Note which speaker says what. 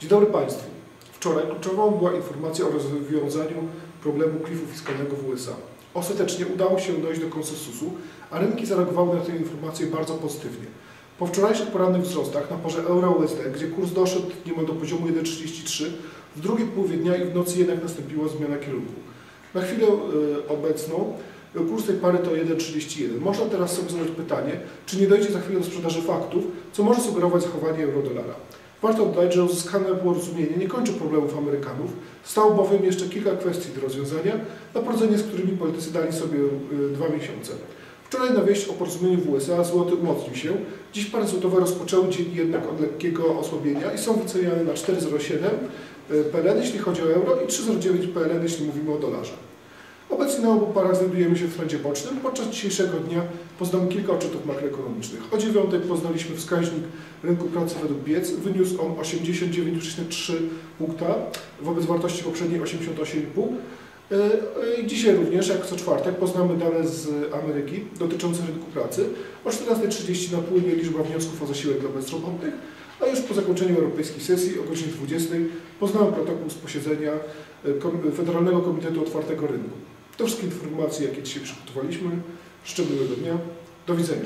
Speaker 1: Dzień dobry Państwu. Wczoraj kluczową była informacja o rozwiązaniu problemu klifu fiskalnego w USA. Ostatecznie udało się dojść do konsensusu, a rynki zareagowały na tę informację bardzo pozytywnie. Po wczorajszych porannych wzrostach na porze euro-USD, gdzie kurs doszedł niemal do poziomu 1,33, w drugiej połowie dnia i w nocy jednak nastąpiła zmiana kierunku. Na chwilę y, obecną y, kurs tej pary to 1,31. Można teraz sobie zadać pytanie, czy nie dojdzie za chwilę do sprzedaży faktów, co może sugerować zachowanie euro-dolara. Warto dodać, że uzyskane porozumienie nie kończy problemów Amerykanów, stało bowiem jeszcze kilka kwestii do rozwiązania, na porozumienie z którymi politycy dali sobie y, dwa miesiące. Wczoraj na wieść o porozumieniu w USA złoty umocnił się, dziś pary złotowe rozpoczęły dzień jednak od lekkiego osłabienia i są wyceniane na 4,07 PLN jeśli chodzi o euro i 3,09 PLN jeśli mówimy o dolarze. Obecnie na obu parach znajdujemy się w trendzie bocznym. Podczas dzisiejszego dnia poznamy kilka odczytów makroekonomicznych. O 9 poznaliśmy wskaźnik rynku pracy według biec. Wyniósł on 89,3 punkta wobec wartości poprzedniej 88,5. I Dzisiaj również, jak co czwartek, poznamy dane z Ameryki dotyczące rynku pracy. O 14.30 napłynie liczba wniosków o zasiłek dla bezrobotnych, a już po zakończeniu europejskiej sesji o godzinie 20 poznamy protokół z posiedzenia Federalnego Komitetu Otwartego Rynku. To wszystkie informacje, jakie dzisiaj przygotowaliśmy. Miłego dnia. Do widzenia.